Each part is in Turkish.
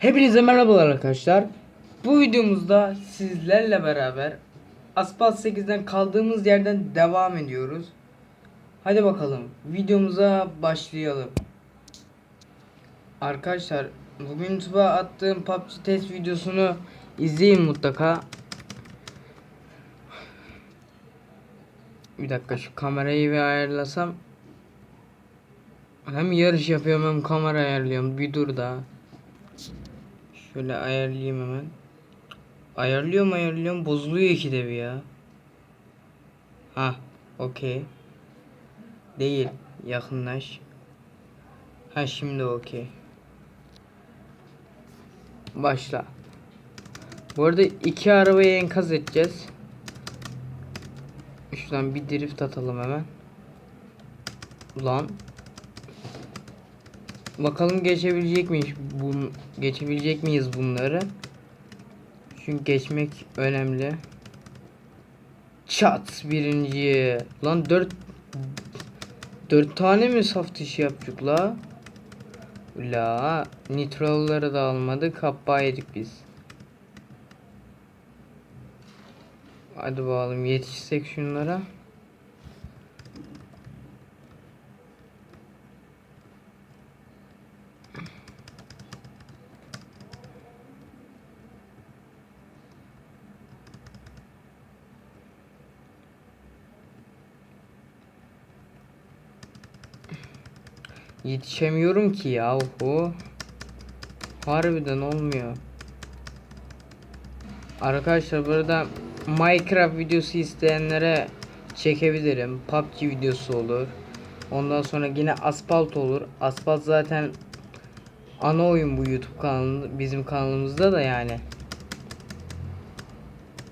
Hepinize merhabalar arkadaşlar. Bu videomuzda sizlerle beraber Asphalt 8'den kaldığımız yerden devam ediyoruz. Hadi bakalım videomuza başlayalım. Arkadaşlar bugün YouTube'a attığım PUBG test videosunu izleyin mutlaka. Bir dakika şu kamerayı bir ayarlasam. Hem yarış yapıyorum hem kamera ayarlıyorum. Bir dur daha. Şöyle ayarlayayım hemen. Ayarlıyorum ayarlıyorum bozuluyor ikide bir ya. Ha, okey. Değil, yakınlaş. Ha şimdi okey. Başla. Bu arada iki arabayı enkaz edeceğiz. Şuradan bir drift atalım hemen. Ulan. Bakalım geçebilecek miyiz bun geçebilecek miyiz bunları? Çünkü geçmek önemli. Çat birinci. Lan dört dört tane mi saf dışı yaptık la? La nitrolları da almadık. Kappa yedik biz. Hadi bakalım yetişsek şunlara. Yetişemiyorum ki yahu. Harbiden olmuyor. Arkadaşlar burada Minecraft videosu isteyenlere çekebilirim. PUBG videosu olur. Ondan sonra yine Asphalt olur. Asphalt zaten ana oyun bu YouTube kanalı bizim kanalımızda da yani.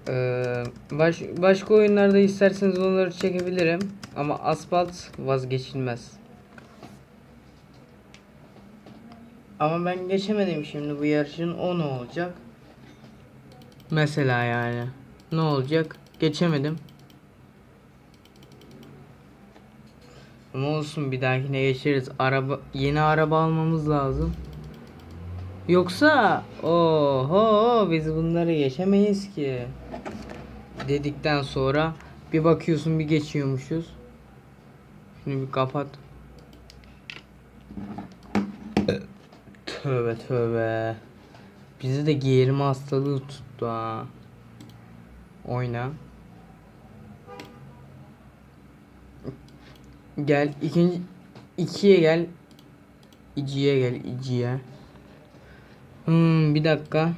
Ee, baş, başka oyunlarda isterseniz onları çekebilirim. Ama Asphalt vazgeçilmez. Ama ben geçemedim şimdi bu yarışın o ne olacak? Mesela yani. Ne olacak? Geçemedim. Ama olsun bir dahakine geçeriz. Araba yeni araba almamız lazım. Yoksa oho biz bunları geçemeyiz ki. Dedikten sonra bir bakıyorsun bir geçiyormuşuz. Şunu bir kapat. Tövbe tövbe. Bizi de geğirme hastalığı tuttu ha. Oyna. Gel ikinci ikiye gel. İciye gel iciye. Hmm, bir dakika.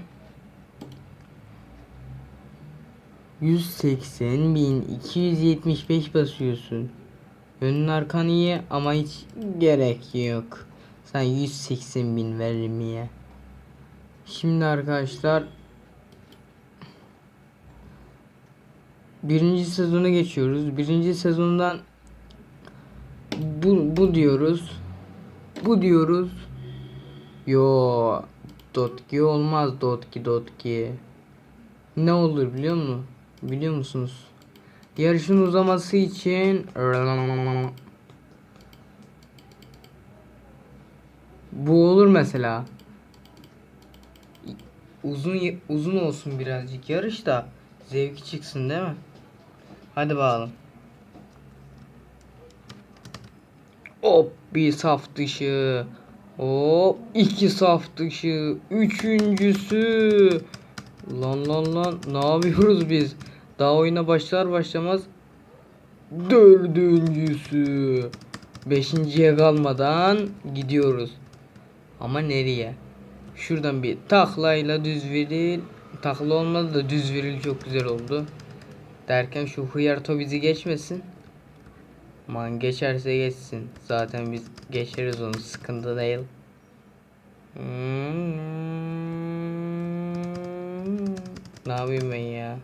180 bin 275 basıyorsun. Önün arkan iyi ama hiç gerek yok. Sen 180 bin vermeye. Şimdi arkadaşlar birinci sezona geçiyoruz. Birinci sezondan bu, bu diyoruz. Bu diyoruz. Yo Dotki olmaz Dotki Dotki. Ne olur biliyor musun? Biliyor musunuz? Yarışın uzaması için Bu olur mesela. Uzun uzun olsun birazcık yarış da zevki çıksın değil mi? Hadi bakalım. Hop bir saf dışı. Hop iki saf dışı. Üçüncüsü. Lan lan lan ne yapıyoruz biz? Daha oyuna başlar başlamaz. Dördüncüsü. Beşinciye kalmadan gidiyoruz. Ama nereye? Şuradan bir taklayla düz viril. Takla olmadı da düz viril çok güzel oldu. Derken şu hıyarto bizi geçmesin. Man geçerse geçsin. Zaten biz geçeriz onu sıkıntı değil. Hmm. Ne yapayım ben ya?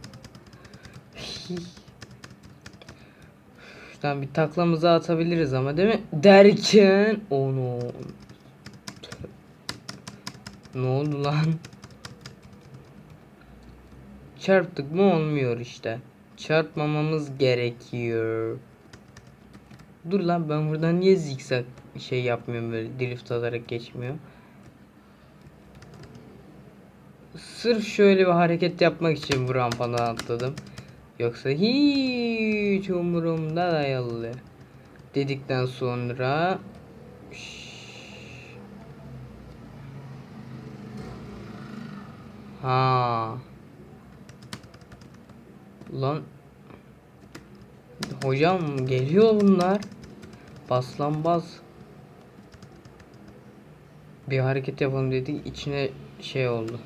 Şuradan bir taklamızı atabiliriz ama değil mi? Derken onu ne oldu lan? Çarptık mı olmuyor işte. Çarpmamamız gerekiyor. Dur lan ben buradan niye zikzak şey yapmıyorum böyle drift alarak geçmiyor. sırf şöyle bir hareket yapmak için bu rampadan atladım. Yoksa hiç umurumda dayalı. Dedikten sonra Ha. Lan Hocam geliyor bunlar. Bas. Bir hareket yapalım dedik içine şey oldu.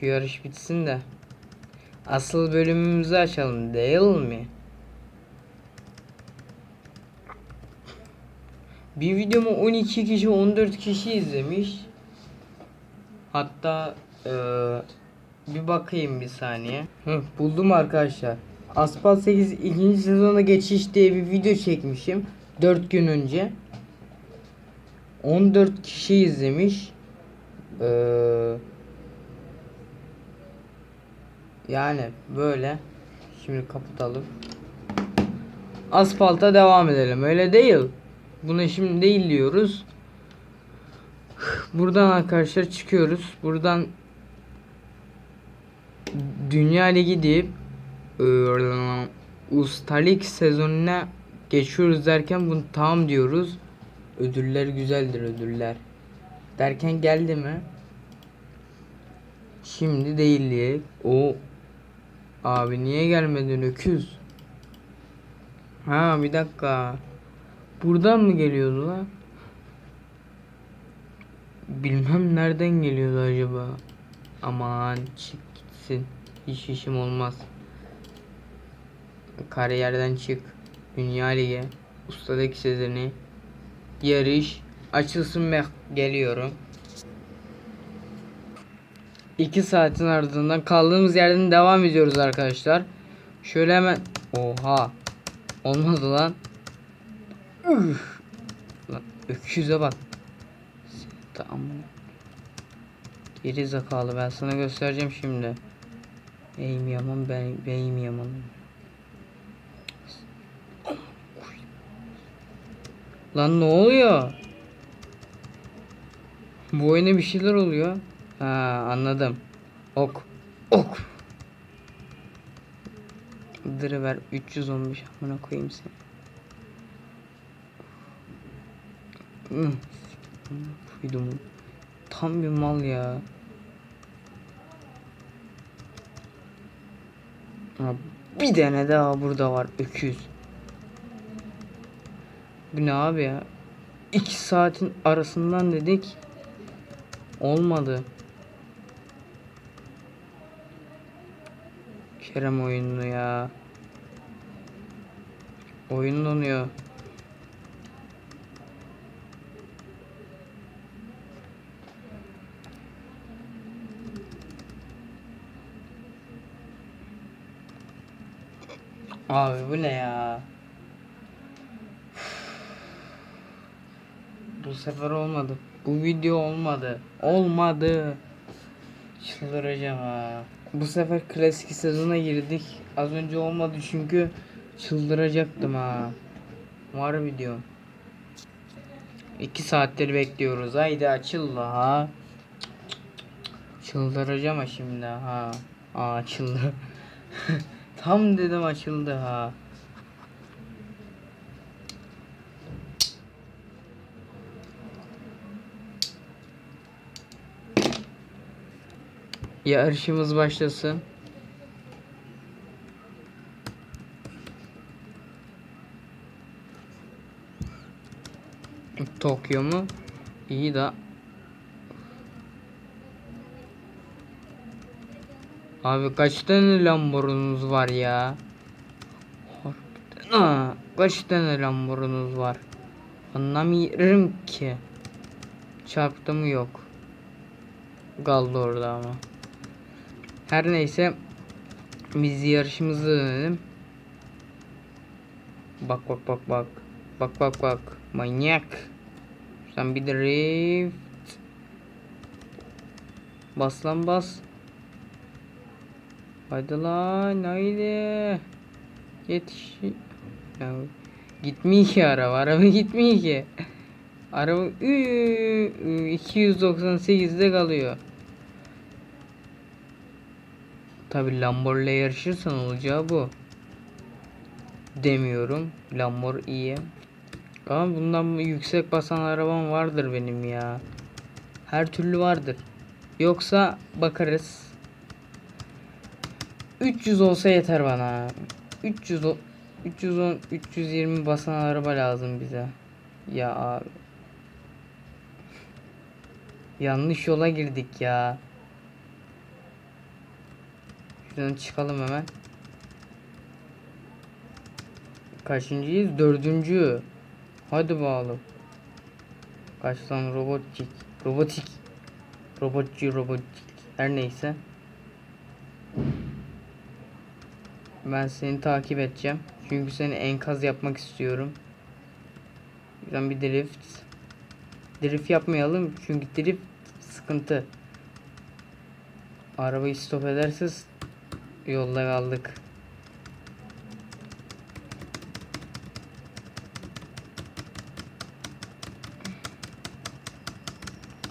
Şu yarış bitsin de asıl bölümümüzü açalım değil mi? Bir videomu 12 kişi 14 kişi izlemiş. Hatta eee, bir bakayım bir saniye. Hı, buldum arkadaşlar. Asphalt 8 ikinci sezona geçiş diye bir video çekmişim. 4 gün önce. 14 kişi izlemiş. Eee yani böyle. Şimdi kapatalım. Asfalta devam edelim. Öyle değil. Bunu şimdi değil diyoruz. Buradan arkadaşlar çıkıyoruz. Buradan Dünya Ligi deyip ıı, Usta Lig sezonuna geçiyoruz derken bunu tamam diyoruz. Ödüller güzeldir ödüller. Derken geldi mi? Şimdi değil diye. O Abi niye gelmedin öküz? Ha bir dakika. Buradan mı geliyordu lan? Bilmem nereden geliyordu acaba. Aman çık gitsin. Hiç işim olmaz. Kariyerden çık. Dünya Ligi. Ustadaki sezoni. Yarış. Açılsın ve geliyorum. 2 saatin ardından kaldığımız yerden devam ediyoruz arkadaşlar. Şöyle hemen oha olmadı lan. Üf. Lan öküze bak. Tamam. Geri zakalı ben sana göstereceğim şimdi. Beyim yaman ben beyim yaman. Lan ne oluyor? Bu oyuna bir şeyler oluyor. Ha anladım. Ok. Ok. Dırı ver 315 amına koyayım seni. Hmm. Koydum. Tam bir mal ya. Ha, bir tane daha burada var öküz. Bu ne abi ya? 2 saatin arasından dedik. Olmadı. Kerem oyununu ya. Oyun donuyor. Abi bu ne ya? Bu sefer olmadı. Bu video olmadı. Olmadı. Çıldıracağım ha. Bu sefer klasik sezona girdik. Az önce olmadı çünkü çıldıracaktım ha. Var video. 2 saattir bekliyoruz. Haydi açıl ha. Çıldıracağım ha şimdi ha. Aa açıldı. Tam dedim açıldı ha. Yarışımız başlasın. Tokyo mu? İyi da. Abi kaç tane Lamborghini'niz var ya? Kaç tane Lamborghini'niz var? Anlamıyorum ki. Çarptı mı yok. Kaldı orada ama. Her neyse biz yarışımızı dönelim. Bak bak bak bak. Bak bak bak. Manyak. Sen bir drift. Bas lan bas. Haydi lan haydi. Yetiş. Ya, gitmiyor ki araba. Araba gitmiyor ki. Araba ıı, ıı, 298'de kalıyor. Tabi Lambor'la yarışırsan olacağı bu. Demiyorum. Lambor iyi. Ama bundan yüksek basan arabam vardır benim ya. Her türlü vardır. Yoksa bakarız. 300 olsa yeter bana. 300 o- 310 320 basan araba lazım bize. Ya abi. Yanlış yola girdik ya. Şuradan çıkalım hemen. Kaçıncıyız? Dördüncü. Hadi bakalım. Kaç lan robotik. Robotik. Robotçu robotik. Her neyse. Ben seni takip edeceğim. Çünkü seni enkaz yapmak istiyorum. Buradan bir drift. Drift yapmayalım çünkü drift sıkıntı. Arabayı stop ederseniz yolda kaldık.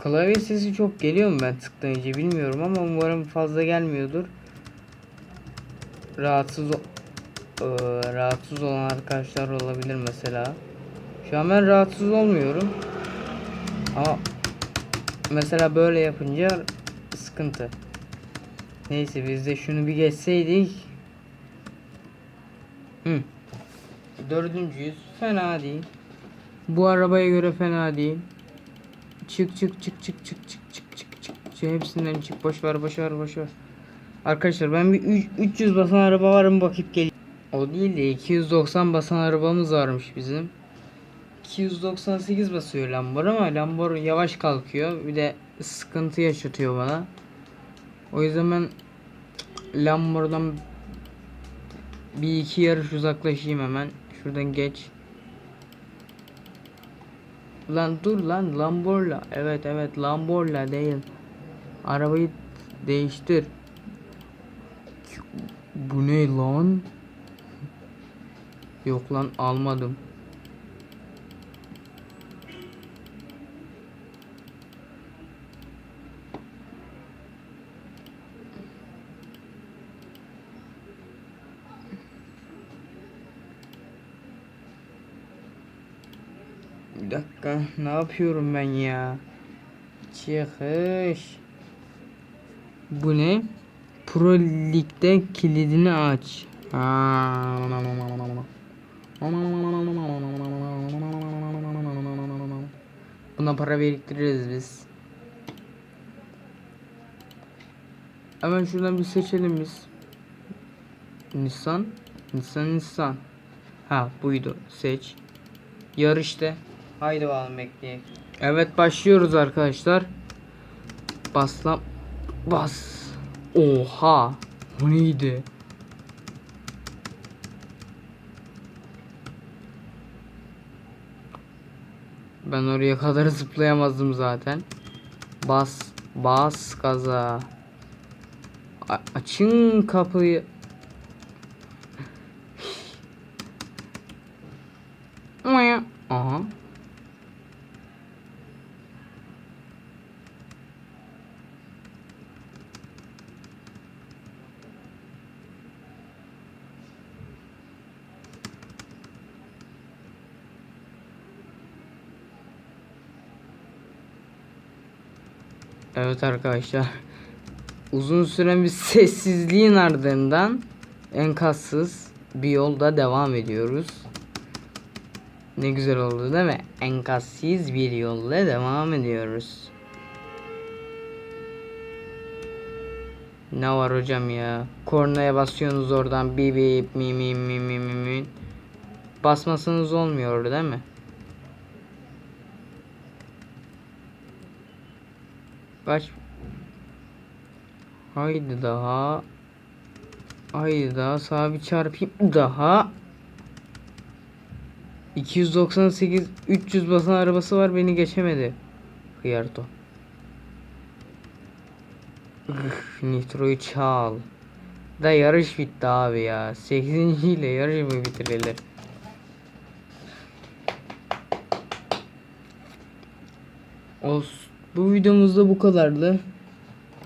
Klavye sesi çok geliyor mu ben tıklayınca bilmiyorum ama umarım fazla gelmiyordur. Rahatsız Eee, rahatsız olan arkadaşlar olabilir mesela. Şu an ben rahatsız olmuyorum. Ama mesela böyle yapınca sıkıntı. Neyse biz de şunu bir geçseydik. Hı. Dördüncüyüz. Fena değil. Bu arabaya göre fena değil. Çık çık çık çık çık çık çık çık çık. Şey, hepsinden çık. Boş ver boş ver boş ver. Arkadaşlar ben bir üç- 300 basan araba var mı bakıp geleyim. O değil de 290 basan arabamız varmış bizim. 298 basıyor Lambor ama Lambor yavaş kalkıyor. Bir de sıkıntı yaşatıyor bana. O yüzden ben Lambor'dan bir iki yarış uzaklaşayım hemen. Şuradan geç. Lan dur lan Lamborla. Evet evet Lamborla değil. Arabayı değiştir. Bu ne lan? Yok lan almadım. Dakika ne yapıyorum ben ya? Çıkış. Bu ne? Pro Lig'de kilidini aç. Ha. Buna para biriktiririz biz. Hemen şuradan bir seçelim biz. Nissan. Nissan Nissan. Ha buydu. Seç. Yarışta. Haydi bakalım bekleyelim. Evet başlıyoruz arkadaşlar. Bas lan. Bas. Oha. Bu neydi? Ben oraya kadar zıplayamazdım zaten. Bas. Bas gaza. A- açın kapıyı. Evet arkadaşlar. Uzun süren bir sessizliğin ardından enkazsız bir yolda devam ediyoruz. Ne güzel oldu değil mi? Enkazsız bir yolla devam ediyoruz. Ne var hocam ya? Kornaya basıyorsunuz oradan bip bip mi mi mi mi mi mi. Basmasanız olmuyor değil mi? Kaç? Haydi daha. Haydi daha sağa bir çarpayım daha. 298 300 basan arabası var beni geçemedi. Hıyarto. Üf, Nitro'yu çal. Da yarış bitti abi ya. 8. ile yarış mı bitirilir? Olsun. Bu videomuzda bu kadardı.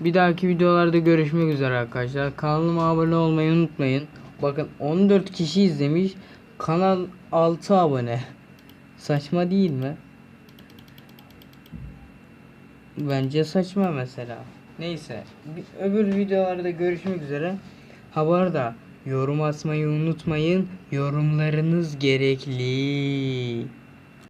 Bir dahaki videolarda görüşmek üzere arkadaşlar. Kanalıma abone olmayı unutmayın. Bakın 14 kişi izlemiş. Kanal 6 abone. Saçma değil mi? Bence saçma mesela. Neyse. bir- Öbür videolarda görüşmek üzere. Ha bu arada yorum atmayı unutmayın. Yorumlarınız gerekli.